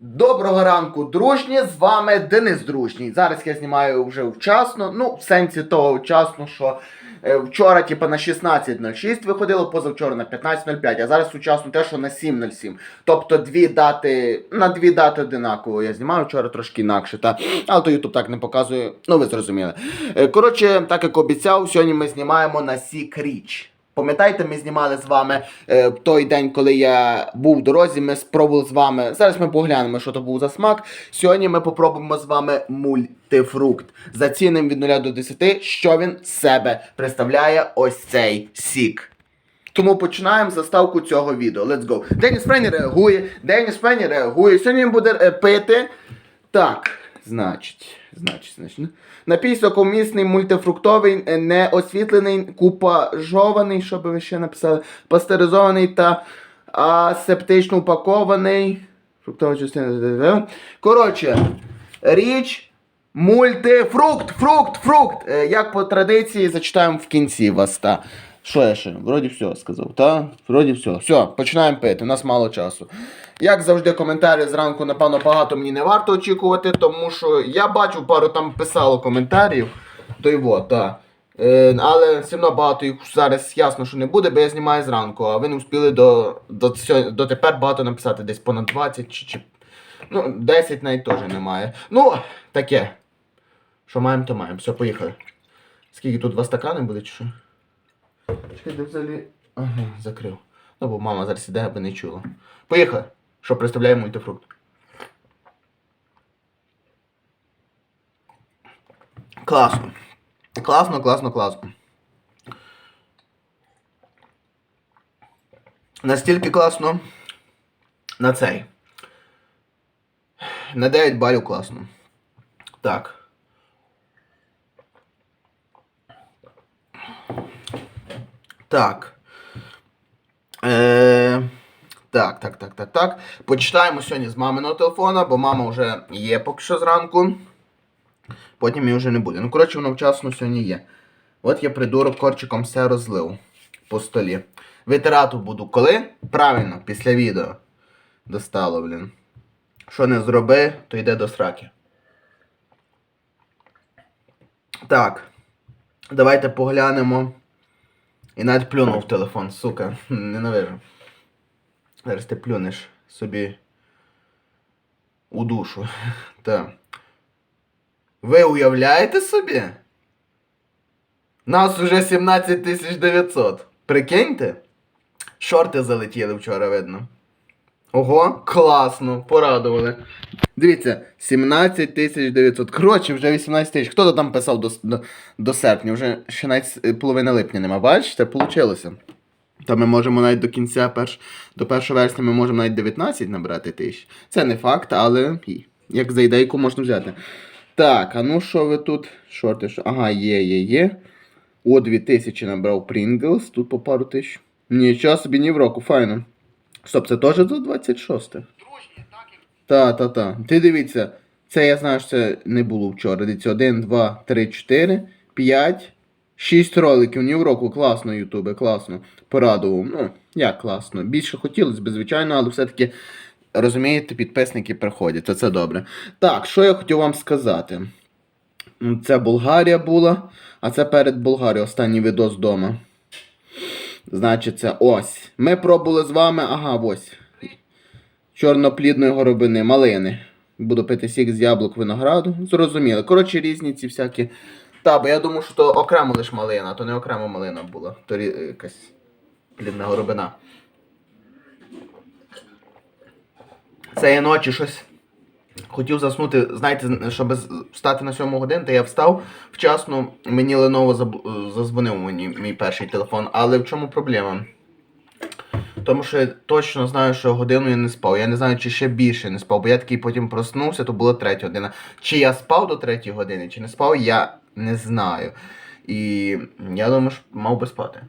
Доброго ранку, дружні! З вами Денис Дружній. Зараз я знімаю вже вчасно. Ну, в сенсі того вчасно, що е, вчора, типу, на 16.06 виходило, позавчора на 15.05, а зараз сучасно те, що на 7.07. Тобто дві дати, на дві дати одинаково я знімаю вчора трошки інакше, та але то YouTube так не показує. Ну, ви зрозуміли. Е, Коротше, так як обіцяв, сьогодні ми знімаємо на Сік Річ. Пам'ятаєте, ми знімали з вами е, той день, коли я був в дорозі, ми спробували з вами. Зараз ми поглянемо, що то був за смак. Сьогодні ми попробуємо з вами мультифрукт. Зацінимо від 0 до 10, що він себе представляє ось цей сік. Тому починаємо заставку цього відео. Let's go. Деніс Френі реагує, Деніс Френі реагує. Сьогодні він буде е, пити. Так, значить, значить, значить. Напій сокомісний, мультифруктовий, е, неосвітлений, купажований, що би ви ще написали, пастеризований та асептично упакований. Фруктова частина. Коротше, річ. Мультифрукт, фрукт, фрукт. Е, Як по традиції зачитаємо в кінці вас. Та. Що я ще? Вроді все сказав, та? Вроді все. Все, починаємо пити, у нас мало часу. Як завжди, коментарі зранку, напевно, багато мені не варто очікувати, тому що я бачу, пару там писало коментарів. То й вот, так. Е, але все одно багато їх зараз ясно, що не буде, бо я знімаю зранку, а ви не встигли до, до, до тепер багато написати, десь понад 20 чи, чи ну, 10 навіть теж немає. Ну, таке. Що маємо, то маємо. Все, поїхали. Скільки тут два стакани буде, чи що? Чекай, де взагалі. Ага, закрив. Ну, бо мама зараз іде, аби не чула. Поїхали. Що представляє мультифрукт? Класно. Класно, класно, класно. Настільки класно на цей. На 9 балів класно. Так. Так. Е, так, так, так, так, так. Почитаємо сьогодні з маминого телефона, бо мама вже є поки що зранку. Потім її вже не буде. Ну, коротше, воно вчасно сьогодні є. От я придурок корчиком все розлив по столі. Витирату буду коли? Правильно, після відео. Достало, блін. Що не зроби, то йде до сраки. Так. Давайте поглянемо. І навіть плюнув в телефон, сука. Ненавижу. Зараз ти плюнеш собі у душу. Та. Ви уявляєте собі? Нас уже 17 900. Прикиньте? Шорти залетіли вчора, видно. Ого, класно, порадували. Дивіться, 17 900. Коротше, вже 18 тисяч. Хто то там писав до, до, до серпня? Вже ще навіть половини липня нема. Бачите, вийшло. То ми можемо навіть до кінця, перш, до 1 вересня ми можемо навіть 19 набрати тисяч. Це не факт, але як за ідейку можна взяти. Так, а ну що ви тут? Шорти, що? Ага, є, є, є. О, 2000 набрав Pringles, тут по пару тисяч. Нічого собі ні в року, файно. Стоп, це теж за 26. Та, та, та. Ти дивіться, це я знаю, що це не було вчора. Дивіться, 1, 2, 3, 4, 5, 6 роликів. Ні в року. Класно, Ютубе, класно. Порадував. Ну, як класно. Більше хотілося б, звичайно, але все-таки, розумієте, підписники приходять, то це добре. Так, що я хотів вам сказати. Це Болгарія була, а це перед Болгарією останній відос вдома. Значить, це ось. Ми пробували з вами, ага, ось. Чорноплідної горобини, малини. Буду пити сік з яблук винограду. Зрозуміло. Коротше, різні ці всякі. Та, бо я думав, що то окремо лише малина, то не окремо малина була. То якась плідна горобина. Цієї ночі щось хотів заснути, знаєте, щоб встати на 7 годин, то я встав вчасно, мені Lenovo заб- зазвонив мені мій перший телефон. Але в чому проблема? Тому що я точно знаю, що годину я не спав. Я не знаю, чи ще більше не спав, бо я такий потім проснувся, то була третя година. Чи я спав до третьої години, чи не спав, я не знаю. І я думаю, що мав би спати.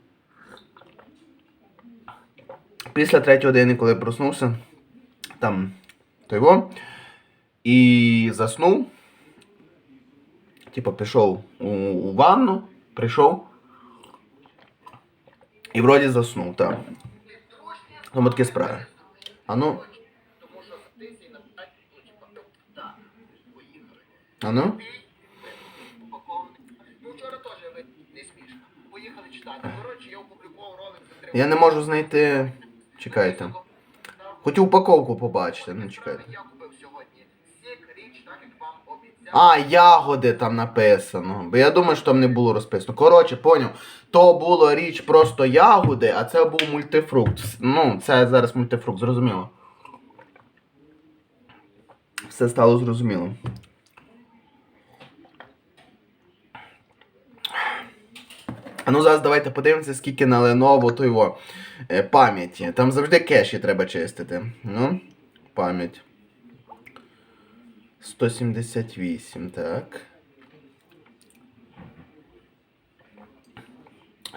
Після третьої години, коли проснувся, там той во, і заснув. Типу, пішов у, у ванну, прийшов. І вроді заснув, так. Тому такі справи. А ну. А ну? Ну, не. Я не можу знайти. Чекайте. Хотів упаковку побачити, ну чекайте. Я купив сьогодні сік, річ, так як вам обіцяв. А, ягоди там написано. Бо я думаю, що там не було розписано. Коротше, поняв. То було річ просто ягоди, а це був мультифрукт. Ну, це зараз мультифрукт, зрозуміло. Все стало зрозуміло. А ну зараз давайте подивимося, скільки на Lenovo то його е, пам'яті. Там завжди кеші треба чистити. Ну, пам'ять. 178, так.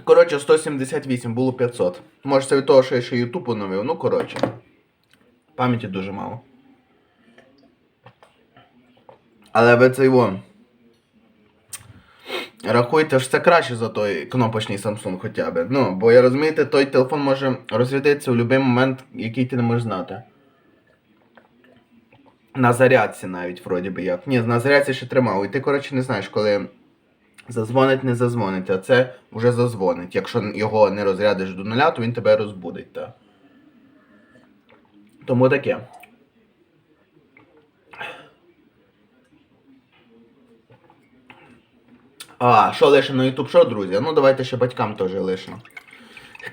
Коротше, 178, було 500. Може це від того, що я ще YouTube оновив. Ну, коротше. Пам'яті дуже мало. Але ви цей вон. Рахуйте ж це краще за той кнопочний Samsung хоча б. Ну, бо я розумієте, той телефон може розрядитися в будь-який момент, який ти не можеш знати. На зарядці навіть, вроді би як. Ні, на зарядці ще тримав. І ти, коротше, не знаєш, коли зазвонить, не зазвонить, а це вже зазвонить. Якщо його не розрядиш до нуля, то він тебе розбудить, так. Тому таке. А, що лишимо на YouTube що, друзі? Ну давайте ще батькам теж лишимо.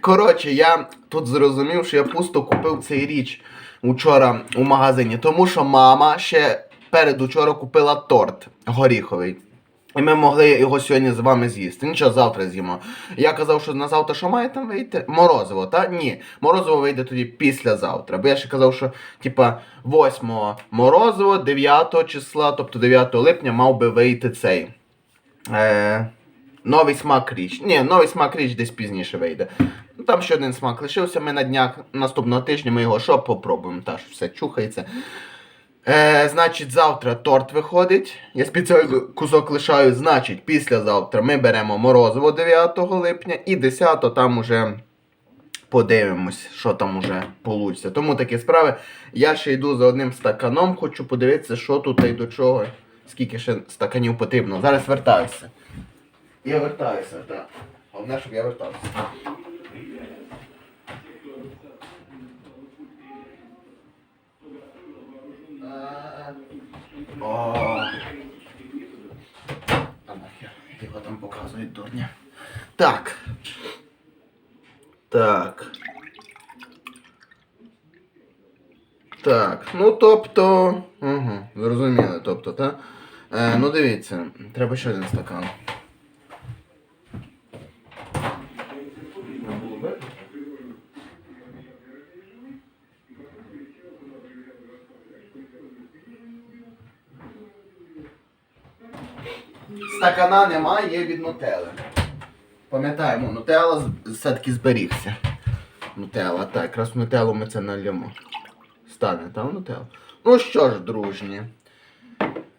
Коротше, я тут зрозумів, що я пусто купив цей річ учора у магазині, тому що мама ще перед учора купила торт горіховий. І ми могли його сьогодні з вами з'їсти. Нічого, завтра з'їмо. Я казав, що на завтра що має там вийти? Морозиво, та? Ні. Морозиво вийде тоді післязавтра. Бо я ще казав, що типа 8 морозиво, 9 числа, тобто 9 липня, мав би вийти цей. Е, новий смак річ. Ні, новий смак річ десь пізніше вийде. Там ще один смак лишився. Ми на днях наступного тижня ми його що попробуємо. Та ж все чухається. Е, значить, завтра торт виходить. Я спеціально кусок лишаю. Значить, післязавтра ми беремо морозиво 9 липня і 10 там уже подивимось, що там уже вийде. Тому такі справи. Я ще йду за одним стаканом, хочу подивитися, що тут і до чого. Скільки ще стаканів потрібно. Зараз вертаюся. Я вертаюся, так. Головне, щоб я вертався. Е, О. Та нахер, Його там показують дурня. Так. Так. Так, ну тобто. Угу, зрозуміли, тобто, так? Е, ну дивіться, треба ще один стакан. Стакана немає, є від нутели. Пам'ятаємо, нутелла з- все-таки зберігся. Нутелла, так, якраз в нутеллу ми це нальємо. Стане, там нутелла. Ну що ж, дружні.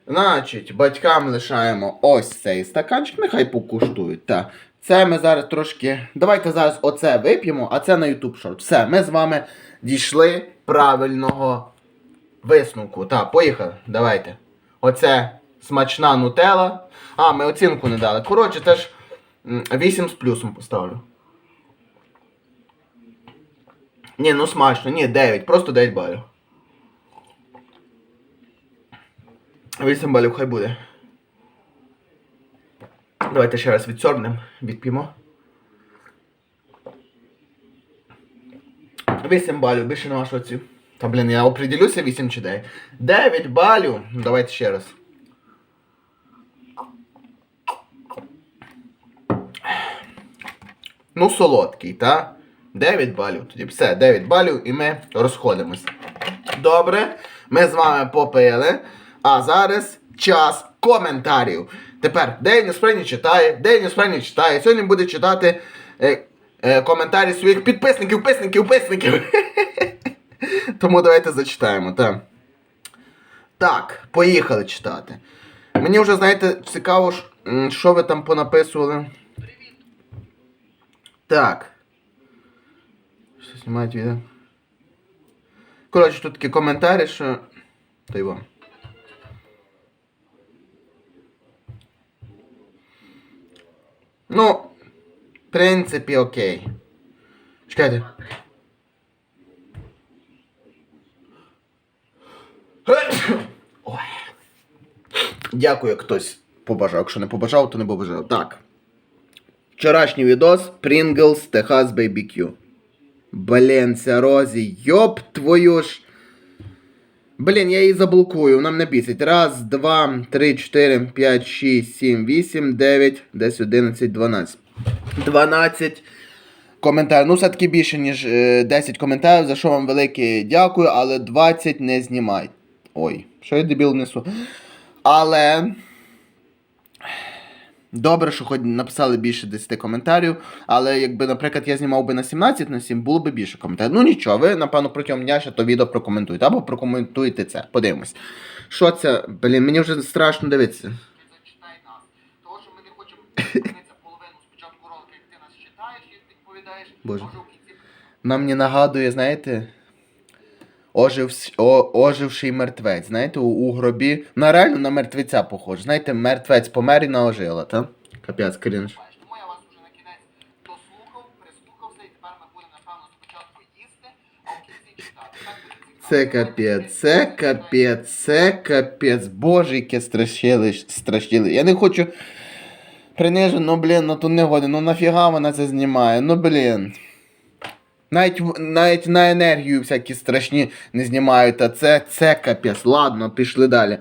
Значить, батькам лишаємо ось цей стаканчик, нехай покуштують. Та. Це ми зараз трошки. Давайте зараз оце вип'ємо, а це на YouTube Short. Все, ми з вами дійшли правильного висновку. Так, поїхали. Давайте. Оце смачна нутела. А, ми оцінку не дали. Коротше, це ж 8 з плюсом поставлю. Ні, ну смачно, ні, 9, просто 9 балів. 8 балів хай буде. Давайте ще раз відсорбнемо, відп'ємо. 8 балів, більше нема що ці. Та блін, я определюся 8 чи 9. 9 балів. Давайте ще раз. Ну, солодкий, та? 9 балів. Тоді все, 9 балів і ми розходимось. Добре, ми з вами попили. А зараз час коментарів. Тепер Деніс Френі читає, Деніс Френі читає. Сьогодні буде читати е, е, коментарі своїх підписників, писників, писників. Тому давайте зачитаємо. Так. так, поїхали читати. Мені вже, знаєте, цікаво, що ви там понаписували. Так. Що знімають відео? Коротше, тут такі коментарі, що... Та й. Ну, в принципі, окей. Чекайте. Ой. Дякую, хтось побажав. Якщо не побажав, то не побажав. Так. Вчорашній відос Pringles Техас BBQ. Блін, ця Розі, йоп твою ж. Блін, я її заблокую, вона мене бісить. Раз, два, три, чотири, п'ять, шість, сім, вісім, дев'ять, десять, одинадцять, дванадцять. Дванадцять коментарів. Ну, все-таки більше, ніж е, 10 коментарів, за що вам велике дякую, але 20 не знімай. Ой, що я дебіл несу. Але. Добре, що хоч написали більше 10 коментарів, але якби, наприклад, я знімав би на 17 на 7, було б більше коментарів. Ну нічого, ви, напевно, протягом дня ще то відео прокоментуєте. Або прокоментуйте це. Подивимось. Що це? Блін, мені вже страшно дивитися. Того, що ми не хочемо дивитися половину спочатку ролика, як ти нас читаєш і відповідаєш, Боже. Нам мені нагадує, знаєте, ожив, о, оживший мертвець. Знаєте, у, у гробі. Ну, реально на мертвеця похож. Знаєте, мертвець помер і на ожила, та? Капець, крінж. Тому я вас уже на кінець дослухав, прислухався, і тепер ми будемо, напевно, спочатку їсти, а в кінці читати. Так буде цікаво. Це капець, це капець, це капець. Боже, яке страшилище, страшили. Я не хочу принижу, ну блін, ну то не годи, ну нафіга вона це знімає, ну блін. Навіть, навіть на енергію всякі страшні не знімають, а це, це капець. Ладно, пішли далі.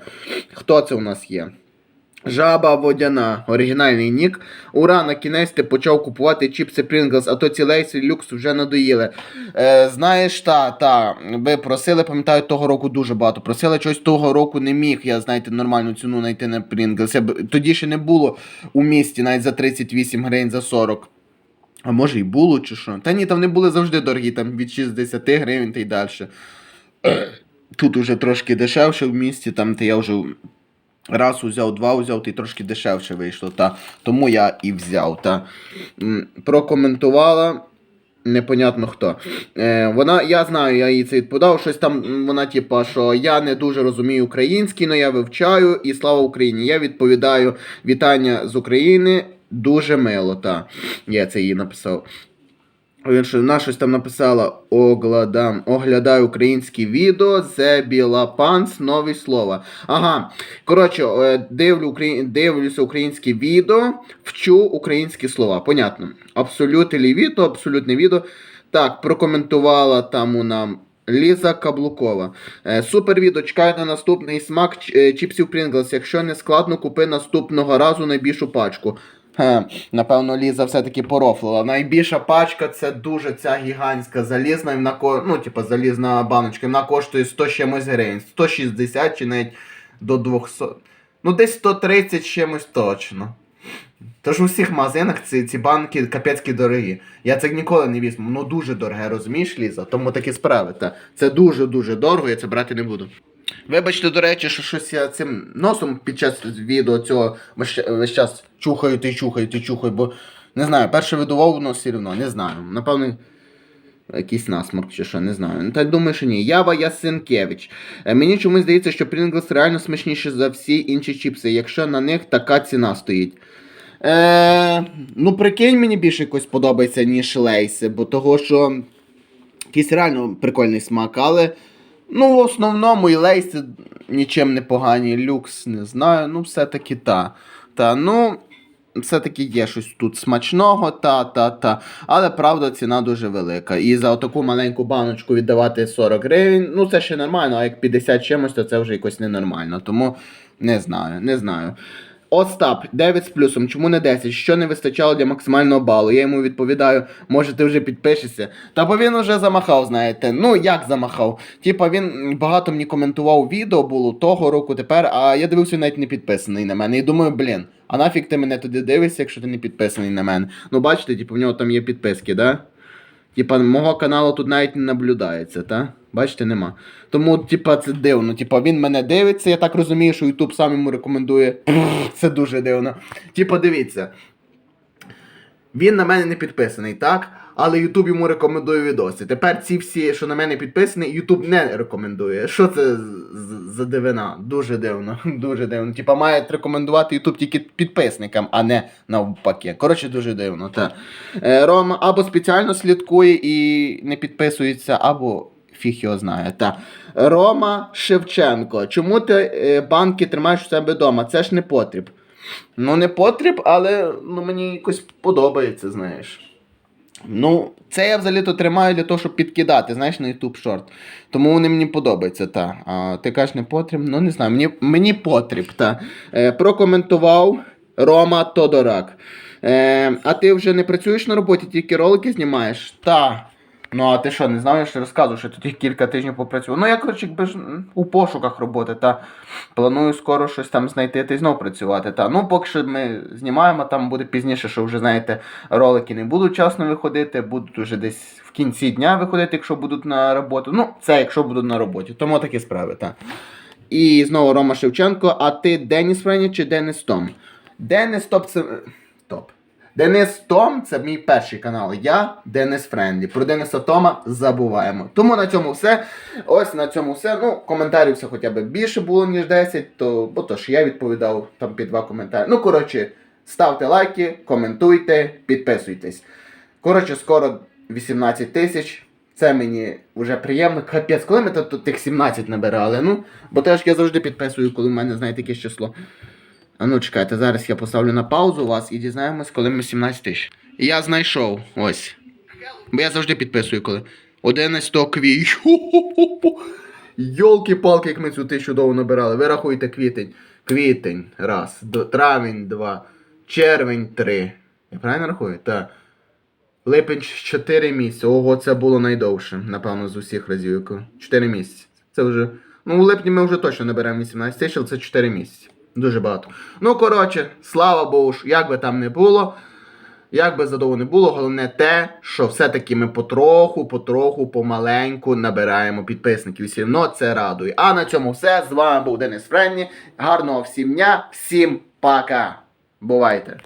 Хто це у нас є? Жаба водяна, оригінальний нік. Ура, на кінець ти почав купувати чіпси Pringles, а то ці лейси люкс вже надоїли. Е, знаєш, та, та, ви просили, пам'ятаю, того року дуже багато. Просили чогось того року не міг я, знаєте, нормальну ціну знайти на Pringles. Я б- Тоді ще не було у місті навіть за 38 гривень, за 40. А може і було, чи що? Та ні, там не були завжди дорогі, там від 60 гривень та й далі. Тут уже трошки дешевше в місті, там та я вже раз узяв, два узяв, та й трошки дешевше вийшло. Та. Тому я і взяв. Та. Прокоментувала. Непонятно хто. Е, вона, я знаю, я їй це відповідав. Щось там вона, типа, що я не дуже розумію український, але я вивчаю і слава Україні. Я відповідаю вітання з України. Дуже мило, та. Я це їй написав. Вона щось там написала огладам, оглядаю українські відео, це біла панц, нові слова. Ага. Коротше, е, дивлю, дивлюся українські відео, вчу українські слова. Понятно. Абсолютне відео, абсолютне відео. Так, прокоментувала там у нам. Ліза Каблукова. Е, супер відео, чекаю на наступний смак е, чіпсів Pringles. Якщо не складно, купи наступного разу найбільшу пачку. Напевно, Ліза все-таки порофлила. Найбільша пачка це дуже ця гігантська залізна, вона ну, типу, залізна баночка, вона коштує 100 чимось гривень. 160 чи навіть до 200. Ну, десь 130 чимось точно. Тож у всіх магазинах ці, ці банки капецькі дорогі. Я це ніколи не візьму. Ну дуже дороге, розумієш, Ліза? Тому такі справи. Та. Це дуже-дуже дорого, я це брати не буду. Вибачте, до речі, що щось я цим носом під час відео цього весь, час чухаю, ти чухаю, ти чухаю, бо не знаю, перше видував, но все одно, не знаю. Напевно, якийсь насморк чи що, не знаю. Ну, Та думаю, що ні. Ява Ясенкевич. Е, Мені чомусь здається, що Pringles реально смачніші за всі інші чіпси, якщо на них така ціна стоїть. Е, ну, прикинь, мені більше якось подобається, ніж лейси, бо того, що якийсь реально прикольний смак, але ну, в основному і лейси нічим не погані, люкс, не знаю, ну, все-таки та. Та, ну, все-таки є щось тут смачного, та, та, та. Але правда, ціна дуже велика. І за таку маленьку баночку віддавати 40 гривень, ну це ще нормально, а як 50 чимось, то це вже якось ненормально. Тому не знаю, не знаю. Остап, 9 з плюсом, чому не 10? Що не вистачало для максимального балу? Я йому відповідаю, може ти вже підпишешся. Та бо він вже замахав, знаєте. Ну як замахав? Типа він багато мені коментував відео було того року тепер, а я дивився навіть не підписаний на мене. І думаю, блін, а нафіг ти мене туди дивишся, якщо ти не підписаний на мене? Ну бачите, типу, в нього там є підписки, да? Типа, мого каналу тут навіть не наблюдається, та? Бачите, нема. Тому, типа, це дивно. Типа, він мене дивиться, я так розумію, що YouTube сам йому рекомендує. Це дуже дивно. Типа, дивіться. Він на мене не підписаний, так? Але Ютуб йому рекомендує відоси. Тепер ці всі, що на мене підписані, Ютуб не рекомендує. Що це за дивина? Дуже дивно. Дуже дивно. Типа має рекомендувати Ютуб тільки підписникам, а не навпаки. Коротше, дуже дивно. Та. Е, Рома або спеціально слідкує і не підписується, або фіг його знає. Та. Рома Шевченко. Чому ти е, банки тримаєш у себе вдома? Це ж не потріб. Ну, не потріб, але ну, мені якось подобається, знаєш. Ну, це я взагалі-то тримаю для того, щоб підкидати, знаєш, на YouTube Short. Тому вони мені подобаються, та. А ти кажеш, не потріб? Ну, не знаю, мені, мені потріб, та. Е, прокоментував Рома Тодорак. Е, а ти вже не працюєш на роботі, тільки ролики знімаєш? Та. Ну, а ти що, не знаєш, розказую, що тут кілька тижнів попрацював. Ну, я, коротше, ж у пошуках роботи, та планую скоро щось там знайти та й знов працювати. Та. Ну, поки що ми знімаємо, там буде пізніше, що вже, знаєте, ролики не будуть часно виходити, будуть вже десь в кінці дня виходити, якщо будуть на роботу. Ну, це якщо будуть на роботі. Тому такі справи, так. І знову Рома Шевченко, а ти Деніс Френі чи Денис Том? Денис Топ це. Топ. Денис Том це мій перший канал. Я Денис Френдлі. Про Дениса Тома забуваємо. Тому на цьому все. Ось на цьому все. Ну, коментарів все хоча б більше було, ніж 10, то бо то ж я відповідав там під два коментарі. Ну, коротше, ставте лайки, коментуйте, підписуйтесь. Коротше, скоро 18 тисяч. Це мені вже приємно. Капець, коли ми тут тих 17 набирали? Ну, бо теж я завжди підписую, коли в мене, знаєте, якесь число. А ну чекайте, зараз я поставлю на паузу вас і дізнаємось, коли ми 17 тисяч. Я знайшов ось. Бо я завжди підписую, коли. 11 квітня. Йолки-палки, як ми цю тисячу довго набирали. Ви рахуйте квітень. Квітень, раз. Травень, два. Червень, три. Я правильно рахую? Так. Липень 4 місяці. Ого, це було найдовше, напевно, з усіх разів. 4 місяці. Це вже. Ну, у липні ми вже точно наберемо 18 тисяч, але це 4 місяці. Дуже багато. Ну, коротше, слава Богу, як би там не було. Як би задовго не було, головне те, що все-таки ми потроху, потроху, помаленьку набираємо підписників. Все одно це радує. А на цьому все. З вами був Денис Френні. Гарного всім дня, всім пока. Бувайте!